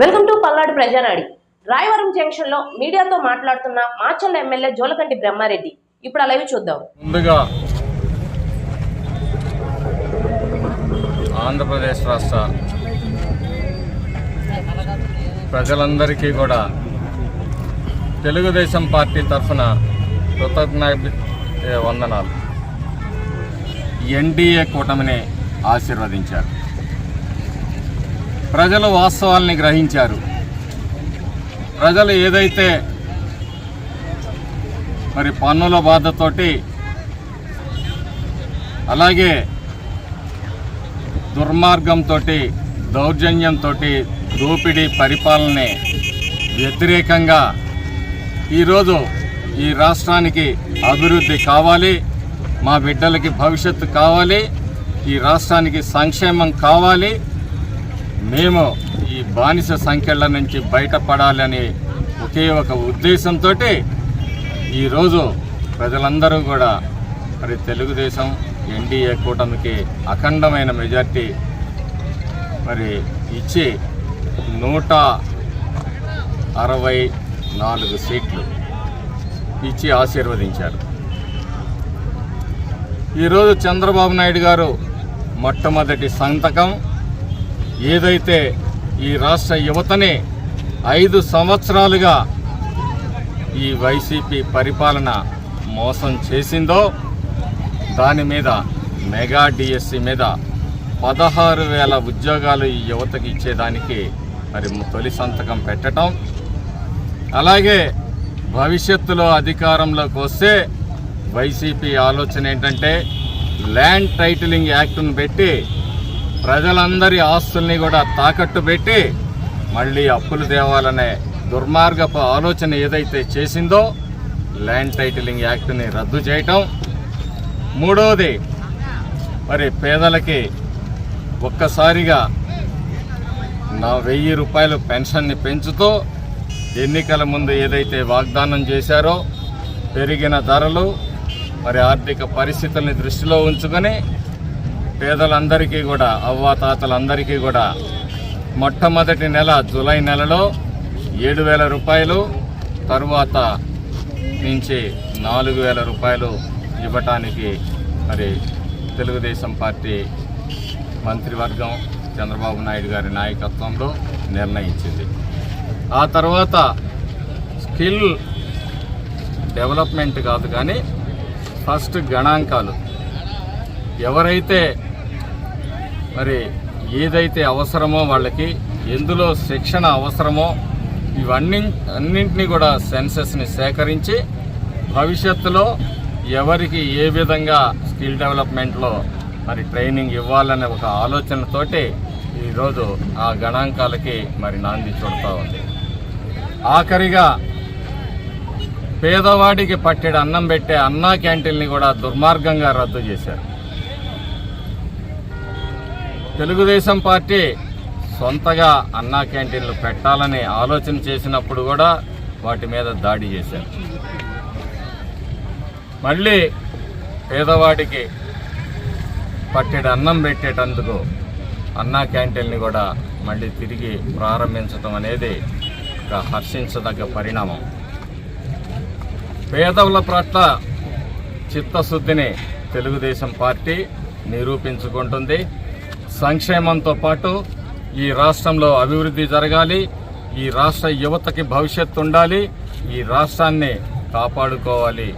Welcome to Palnadu Prajanadi. Rayavaram జంక్షన్లో మీడియాతో మాట్లాడుతున్న మాచల్ల ఎమ్మెల్యే జోలకంటి బ్రహ్మారెడ్డి. ఇప్పుడు అలా లైవ్ చూద్దాం. ముందుగా ఆంధ్రప్రదేశ్ రాష్ట్ర ప్రజలందరికీ కూడా తెలుగుదేశం పార్టీ తరఫున కృతజ్ఞ వందనాలు. ఎన్డీఏ కూటమిని ఆశీర్వదించారు. ప్రజలు వాస్తవాల్ని గ్రహించారు. ప్రజలు ఏదైతే మరి పన్నుల బాధతోటి అలాగే దుర్మార్గంతో దౌర్జన్యంతో దోపిడీ పరిపాలనే వ్యతిరేకంగా ఈరోజు ఈ రాష్ట్రానికి అభివృద్ధి కావాలి మా బిడ్డలకి భవిష్యత్తు కావాలి ఈ రాష్ట్రానికి సంక్షేమం కావాలి మేము ఈ బానిస సంఖ్యల నుంచి బయటపడాలని ఒకే ఒక ఉద్దేశంతో ఈరోజు ప్రజలందరూ కూడా మరి తెలుగుదేశం ఎన్డీఏ కూటమికి అఖండమైన మెజార్టీ మరి ఇచ్చి నూట అరవై నాలుగు సీట్లు ఇచ్చి ఆశీర్వదించారు. ఈరోజు చంద్రబాబు నాయుడు గారు మొట్టమొదటి సంతకం ఏదైతే ఈ రాష్ట్ర యువతని ఐదు సంవత్సరాలుగా ఈ వైసీపీ పరిపాలన మోసం చేసిందో దాని మీద మెగా డిఎస్సి మీద పదహారు వేల ఉద్యోగాలు ఈ యువతకి ఇచ్చేదానికి మరి తొలి సంతకం పెట్టడం అలాగే భవిష్యత్తులో అధికారంలోకి వస్తే వైసీపీ ఆలోచన ఏంటంటే ల్యాండ్ టైటిలింగ్ యాక్ట్ను పెట్టి ప్రజలందరి ఆస్తుల్ని కూడా తాకట్టు పెట్టి మళ్ళీ అప్పులు తేవాలనే దుర్మార్గపు ఆలోచన ఏదైతే చేసిందో ల్యాండ్ టైటిలింగ్ యాక్ట్ని రద్దు చేయటం. మూడవది మరి పేదలకి ఒక్కసారిగా నా వెయ్యి రూపాయలు పెన్షన్ని పెంచుతూ ఎన్నికల ముందు ఏదైతే వాగ్దానం చేశారో పెరిగిన ధరలు మరి ఆర్థిక పరిస్థితుల్ని దృష్టిలో ఉంచుకొని పేదలందరికీ కూడా అవ్వాతాతలందరికీ కూడా మొట్టమొదటి నెల జూలై నెలలో ఏడు వేల రూపాయలు తరువాత నుంచి నాలుగు వేల రూపాయలు ఇవ్వటానికి మరి తెలుగుదేశం పార్టీ మంత్రివర్గం చంద్రబాబు నాయుడు గారి నాయకత్వంలో నిర్ణయించింది. ఆ తర్వాత స్కిల్ డెవలప్మెంట్ కాదు కానీ ఫస్ట్ గణాంకాలు. ఎవరైతే మరి ఏదైతే అవసరమో వాళ్ళకి ఎందులో శిక్షణ అవసరమో ఇవన్నీ అన్నింటినీ కూడా సెన్సెస్ని సేకరించి భవిష్యత్తులో ఎవరికి ఏ విధంగా స్కిల్ డెవలప్మెంట్లో మరి ట్రైనింగ్ ఇవ్వాలనే ఒక ఆలోచనతోటి ఈరోజు ఆ గణాంకాలకి మరి నాంది చూడతా ఉంది. ఆఖరిగా పేదవాడికి పట్టెడు అన్నం పెట్టే అన్నా క్యాంటీన్ని కూడా దుర్మార్గంగా రద్దు చేశారు. తెలుగుదేశం పార్టీ సొంతగా అన్నా క్యాంటీన్లు పెట్టాలని ఆలోచన చేసినప్పుడు కూడా వాటి మీద దాడి చేశారు. మళ్ళీ పేదవాడికి పట్టెడు అన్నం పెట్టేటందుకు అన్నా క్యాంటీన్ని కూడా మళ్ళీ తిరిగి ప్రారంభించడం అనేది ఒక హర్షించదగ్గ పరిణామం. పేదవుల పట్ల చిత్తశుద్ధిని తెలుగుదేశం పార్టీ నిరూపించుకుంటుంది. సంక్షేమంతో పాటు ఈ రాష్ట్రంలో అభివృద్ధి జరగాలి ఈ రాష్ట్ర యువతకి భవిష్యత్తు ఉండాలి ఈ రాష్ట్రాన్ని కాపాడుకోవాలి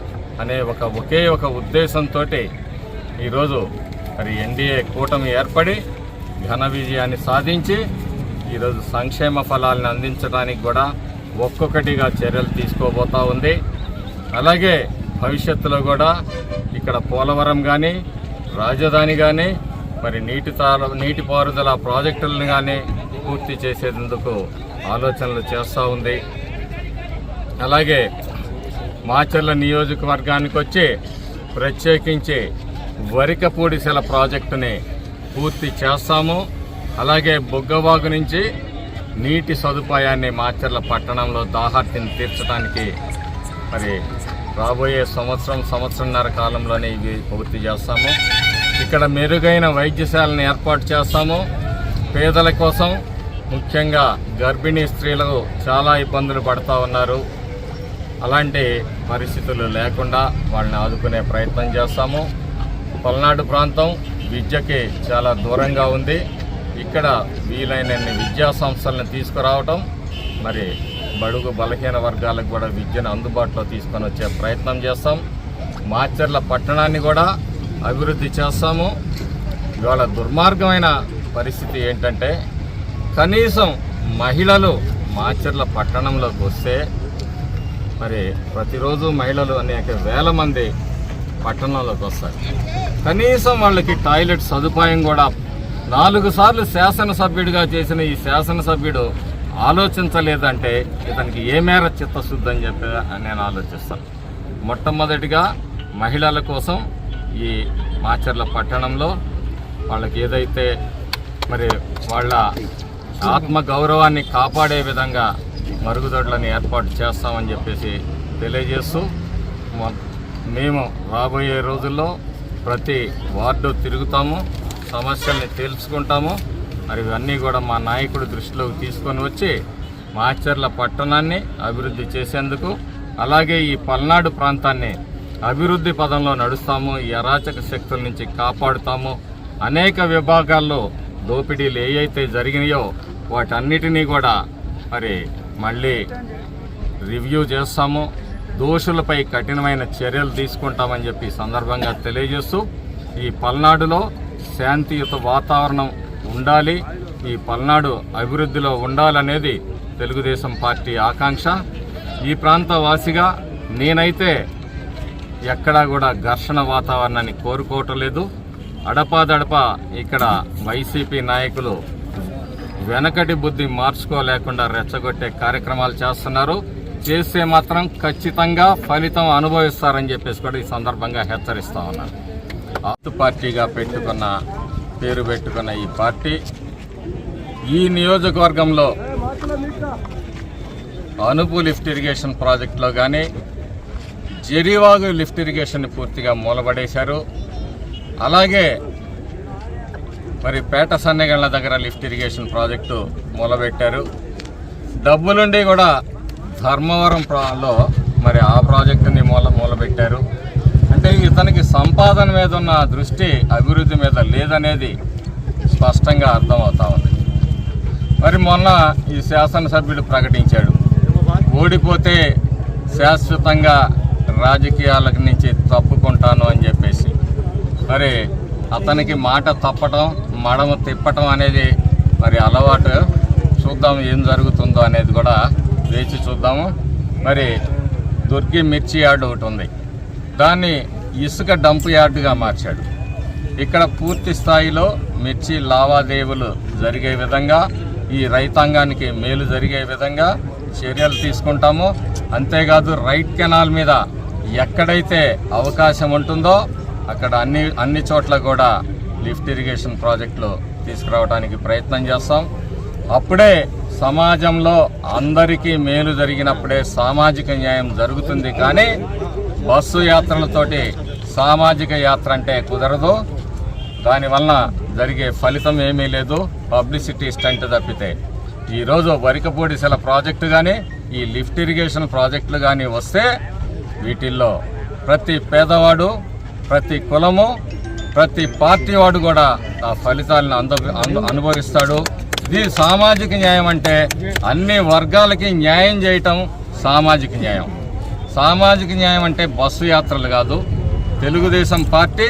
అనే ఒక ఒకే ఒక ఉద్దేశంతో ఈరోజు మరి ఎన్డీఏ కూటమి ఏర్పడి ఘన విజయాన్ని సాధించి ఈరోజు సంక్షేమ ఫలాలను అందించడానికి కూడా ఒక్కొక్కటిగా చర్యలు తీసుకోబోతా ఉంది. అలాగే భవిష్యత్తులో కూడా ఇక్కడ పోలవరం కానీ రాజధాని కానీ మరి నీటి తార నీటిపారుదల ప్రాజెక్టులను కానీ పూర్తి చేసేందుకు ఆలోచనలు చేస్తూ ఉంది. అలాగే మాచర్ల నియోజకవర్గానికి వచ్చి ప్రత్యేకించి వరికపూడిసెల ప్రాజెక్టుని పూర్తి చేస్తాము. అలాగే బుగ్గవాగు నుంచి నీటి సదుపాయాన్ని మాచర్ల పట్టణంలో దాహార్తిని తీర్చడానికి మరి రాబోయే సంవత్సరం సంవత్సరంన్నర కాలంలోనే ఇవి పూర్తి చేస్తాము. ఇక్కడ మెరుగైన వైద్యశాలను ఏర్పాటు చేస్తాము. పేదల కోసం ముఖ్యంగా గర్భిణీ స్త్రీలు చాలా ఇబ్బందులు పడుతూ ఉన్నారు. అలాంటి పరిస్థితులు లేకుండా వాళ్ళని ఆదుకునే ప్రయత్నం చేస్తాము. పల్నాడు ప్రాంతం విద్యకి చాలా దూరంగా ఉంది. ఇక్కడ వీలైనన్ని విద్యా సంస్థలను తీసుకురావటం మరి బడుగు బలహీన వర్గాలకు కూడా విద్యను అందుబాటులో తీసుకొని వచ్చే ప్రయత్నం చేస్తాం. మాచర్ల పట్టణాన్ని కూడా అభివృద్ధి చేస్తాము. ఇవాళ దుర్మార్గమైన పరిస్థితి ఏంటంటే కనీసం మహిళలు మాచర్ల పట్టణంలోకి వస్తే మరి ప్రతిరోజు మహిళలు అనేక వేల మంది పట్టణంలోకి వస్తారు. కనీసం వాళ్ళకి టాయిలెట్ సదుపాయం కూడా నాలుగు సార్లు శాసనసభ్యుడిగా చేసిన ఈ శాసనసభ్యుడు ఆలోచించలేదంటే ఇతనికి ఏ మేర చిత్తశుద్ధి అని చెప్పి నేను ఆలోచిస్తాను. మొట్టమొదటిగా మహిళల కోసం ఈ మాచర్ల పట్టణంలో వాళ్ళకి ఏదైతే మరి వాళ్ళ ఆత్మ గౌరవాన్ని కాపాడే విధంగా మరుగుదొడ్లను ఏర్పాటు చేస్తామని చెప్పేసి తెలియజేస్తూ మేము రాబోయే రోజుల్లో ప్రతి వార్డు తిరుగుతాము సమస్యల్ని తెలుసుకుంటాము. మరి ఇవన్నీ కూడా మా నాయకుడు దృష్టిలోకి తీసుకొని వచ్చి మాచర్ల పట్టణాన్ని అభివృద్ధి చేసేందుకు అలాగే ఈ పల్నాడు ప్రాంతాన్ని అభివృద్ధి పదంలో నడుస్తాము ఈ అరాచక శక్తుల నుంచి కాపాడుతాము. అనేక విభాగాల్లో దోపిడీలు ఏవైతే జరిగినాయో వాటన్నిటినీ కూడా మరి మళ్ళీ రివ్యూ చేస్తాము. దోషులపై కఠినమైన చర్యలు తీసుకుంటామని చెప్పి సందర్భంగా తెలియజేస్తూ ఈ పల్నాడులో శాంతియుత వాతావరణం ఉండాలి ఈ పల్నాడు అభివృద్ధిలో ఉండాలనేది తెలుగుదేశం పార్టీ ఆకాంక్ష. ఈ ప్రాంత వాసిగా నేనైతే ఎక్కడా కూడా ఘర్షణ వాతావరణాన్ని కోరుకోవటం లేదు. అడపాదడప ఇక్కడ వైసీపీ నాయకులు వెనకటి బుద్ధి మార్చుకోలేకుండా రెచ్చగొట్టే కార్యక్రమాలు చేస్తున్నారు. చేస్తే మాత్రం ఖచ్చితంగా ఫలితం అనుభవిస్తారని చెప్పేసి కూడా ఈ సందర్భంగా హెచ్చరిస్తా ఉన్నారు ఆతు పార్టీగా పెట్టుకున్న పేరు పెట్టుకున్న ఈ పార్టీ ఈ నియోజకవర్గంలో అనుపు లిఫ్ట్ ఇరిగేషన్ ప్రాజెక్టులో కానీ జెరీవాగు లిఫ్ట్ ఇరిగేషన్ పూర్తిగా మూలబడేశారు. అలాగే మరి పేట సన్నెగళ్ళ దగ్గర లిఫ్ట్ ఇరిగేషన్ ప్రాజెక్టు మొదలుపెట్టారు డబ్బులుండి కూడా ధర్మవరం ప్రాలో మరి ఆ ప్రాజెక్టుని మూల మూలబెట్టారు. అంటే ఇతనికి సంపాదన మీద ఉన్న దృష్టి అభివృద్ధి మీద లేదనేది స్పష్టంగా అర్థమవుతా ఉంది. మరి మొన్న ఈ శాసనసభ్యుడు ప్రకటించాడు. ఓడిపోతే శాశ్వతంగా రాజకీయాల నుంచి తప్పుకుంటాను అని చెప్పేసి. మరి అతనికి మాట తప్పటం మడమ తిప్పటం అనేది మరి అలవాటు. చూద్దాం ఏం జరుగుతుందో అనేది కూడా వేచి చూద్దాము. మరి దుర్గి మిర్చి యార్డు ఒకటి ఉంది. దాన్ని ఇసుక డంప్ యార్డుగా మార్చాడు. ఇక్కడ పూర్తి స్థాయిలో మిర్చి లావాదేవీలు జరిగే విధంగా ఈ రైతాంగానికి మేలు జరిగే విధంగా చర్యలు తీసుకుంటాము. అంతేకాదు రైట్ కెనాల్ మీద ఎక్కడైతే అవకాశం ఉంటుందో అక్కడ అన్ని అన్ని చోట్ల కూడా లిఫ్ట్ ఇరిగేషన్ ప్రాజెక్టులు తీసుకురావడానికి ప్రయత్నం చేస్తాం. అప్పుడే సమాజంలో అందరికీ మేలు జరిగినప్పుడే సామాజిక న్యాయం జరుగుతుంది కానీ బస్సు యాత్రలతోటి సామాజిక యాత్ర అంటే కుదరదు. దానివలన జరిగే ఫలితం ఏమీ లేదు. పబ్లిసిటీ స్టంట్ తప్పితే. ఈరోజు వరికపూడిసెల ప్రాజెక్టు కానీ ఈ లిఫ్ట్ ఇరిగేషన్ ప్రాజెక్టులు కానీ వస్తే వీటిల్లో ప్రతి పేదవాడు ప్రతి కులము ప్రతి పార్టీ వాడు కూడా ఆ ఫలితాలను అంద అనుభవిస్తాడు. ఇది సామాజిక న్యాయం అంటే అన్ని వర్గాలకి న్యాయం చేయటం సామాజిక న్యాయం. సామాజిక న్యాయం అంటే బస్సు యాత్రలు కాదు. తెలుగుదేశం పార్టీ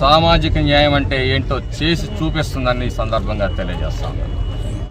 సామాజిక న్యాయం అంటే ఏంటో చేసి చూపిస్తుందని ఈ సందర్భంగా తెలియజేస్తాను.